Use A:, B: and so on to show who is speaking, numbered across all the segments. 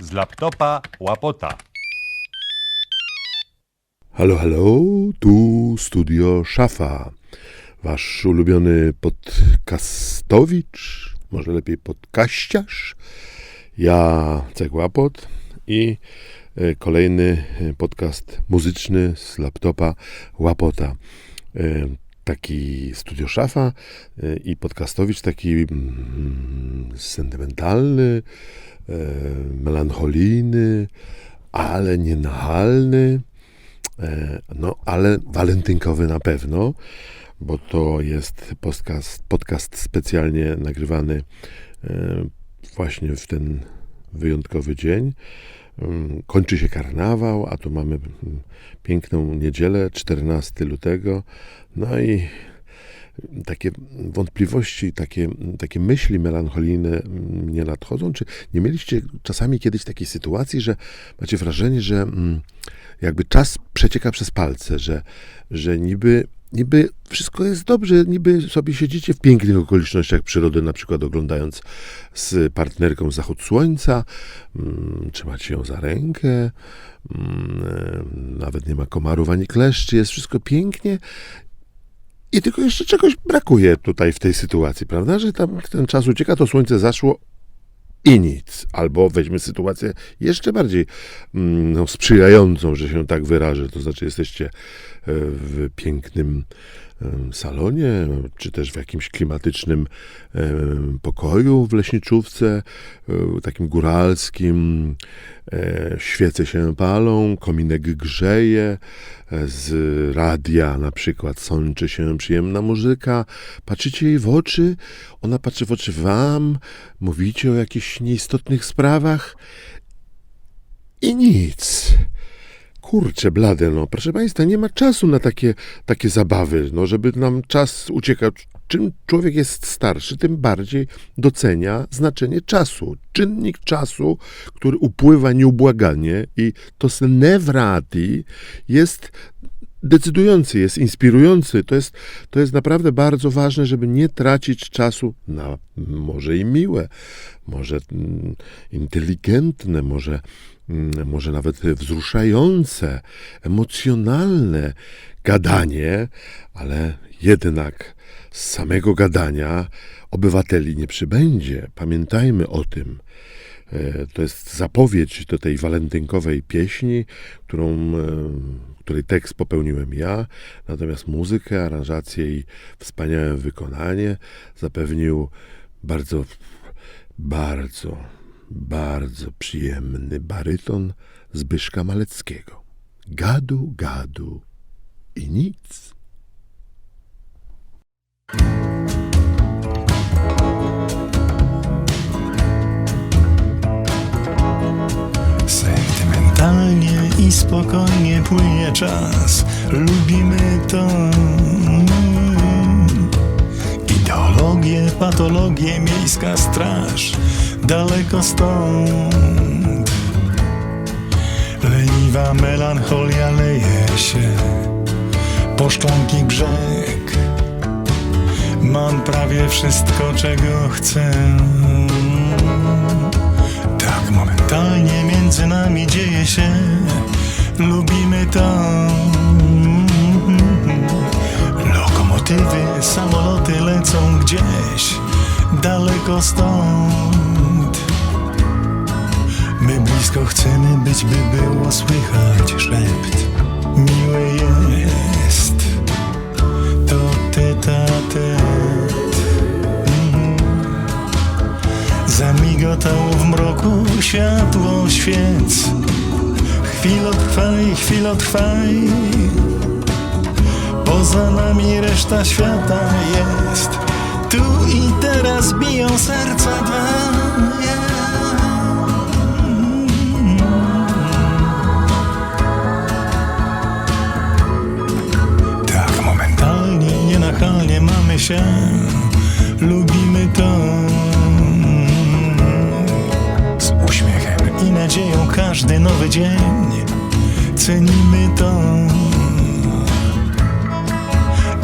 A: z laptopa łapota.
B: Halo, halo, tu studio Szafa. Wasz ulubiony podcastowicz, może lepiej podkaściarz. Ja, Cegłapot i e, kolejny e, podcast muzyczny z laptopa Łapota. Taki studio Szafa e, i podcastowicz taki mm, sentymentalny, e, melancholijny, ale nie nachalny. E, No, ale walentynkowy na pewno, bo to jest podcast, podcast specjalnie nagrywany właśnie w ten wyjątkowy dzień. Mm, Kończy się karnawał, a tu mamy mm, piękną niedzielę, 14 lutego. No i takie wątpliwości, takie, takie myśli melancholijne mnie nadchodzą. Czy nie mieliście czasami kiedyś takiej sytuacji, że macie wrażenie, że mm, jakby czas przecieka przez palce, że, że niby, niby wszystko jest dobrze, niby sobie siedzicie w pięknych okolicznościach przyrody, na przykład oglądając z partnerką zachód słońca, mm, trzymacie ją za rękę, mm, e, nawet nie ma komarów ani kleszczy, jest wszystko pięknie, i tylko jeszcze czegoś brakuje tutaj w tej sytuacji, prawda? Że tam ten czas ucieka, to słońce zaszło i nic. Albo weźmy sytuację jeszcze bardziej mm, no, sprzyjającą, że się tak wyrażę. To znaczy, jesteście e, w pięknym salonie, czy też w jakimś klimatycznym pokoju w leśniczówce, takim góralskim. Świece się palą, kominek grzeje, z radia na przykład sączy się przyjemna muzyka. Patrzycie jej w oczy, ona patrzy w oczy wam, mówicie o jakichś nieistotnych sprawach i nic. Kurczę, blade, no, proszę Państwa, nie ma czasu na takie, takie zabawy, no, żeby nam czas uciekał. Czym człowiek jest starszy, tym bardziej docenia znaczenie czasu. Czynnik czasu, który upływa nieubłaganie i to nevrati jest decydujący, jest inspirujący. To jest, to jest naprawdę bardzo ważne, żeby nie tracić czasu na może i miłe, może mm, inteligentne, może, mm, może nawet wzruszające, emocjonalne gadanie, ale jednak z samego gadania obywateli nie przybędzie. Pamiętajmy o tym. E, To jest zapowiedź do tej walentynkowej pieśni, którą, e, której tekst popełniłem ja, natomiast muzykę, aranżację i wspaniałe wykonanie zapewnił bardzo, bardzo, bardzo przyjemny baryton Zbyszka Maleckiego. Gadu, gadu i nic.
C: Spokojnie płynie czas. Lubimy to Ideologie, patologie, miejska straż. Daleko stąd. Leniwa melancholia leje się. Po szklanki brzeg. Mam prawie wszystko, czego chcę. Tak momentalnie między nami dzieje się Lubimy to. Lokomotywy, samoloty lecą gdzieś Daleko stąd. My blisko chcemy być, by było słychać szept. Miłe jest. To tytatet Zamigotało w mroku światło świec Chwilo trwaj, chwilo trwaj. Poza nami reszta świata jest. Tu i teraz biją serca dwa. Tak momentalnie, nienachalnie mamy się każdy nowy dzień. Cenimy to.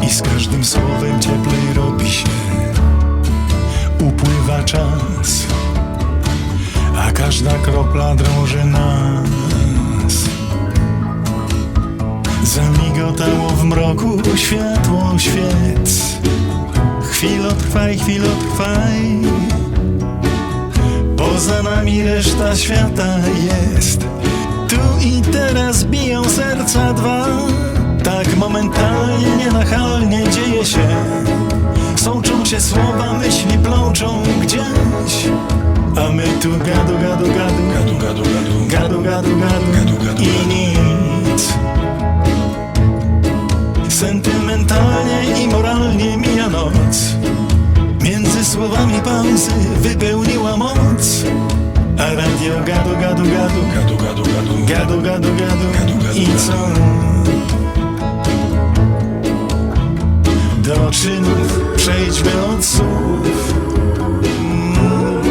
C: I z każdym słowem cieplej robi się. Upływa czas A Każda kropla drąży nas. Zamigotało w mroku światło świec. Chwilo trwaj, chwilo trwaj Poza nami reszta świata jest. Tu i teraz biją serca dwa. Tak momentalnie, nienachalnie dzieje się. Sączą się słowa, myśli plączą gdzieś. A my tu gadu, gadu, gadu. Gadu, gadu, gadu. Gadu, gadu, gadu. I nic. Sentymentalnie i moralnie mija noc. Między słowami pauzy wypełniła moc Radio gadu, gadu, gadu. Gadu, gadu, gadu. Gadu, gadu, gadu. I co? Do czynów przejdźmy od słów. Mm.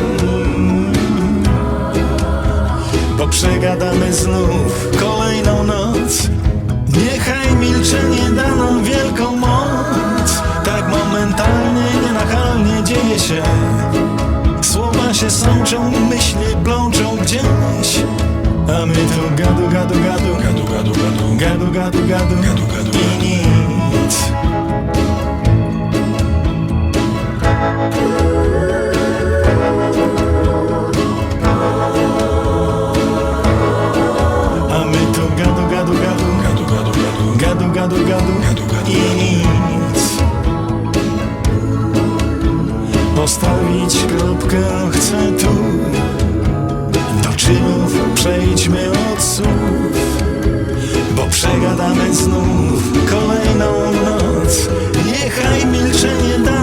C: Bo przegadamy znów A my tu gadu, gadu, gadu. Gadu, gadu, gadu. Gadu, gadu, gadu. Gadu, gadu, I nic. A my tu gadu, gadu, gadu. Gadu, gadu, gadu. Gadu, gadu, gadu. Gadu, gadu, I nic. Postawić kropkę chcę tu Bo przegadamy znów kolejną noc. Niechaj milczenie da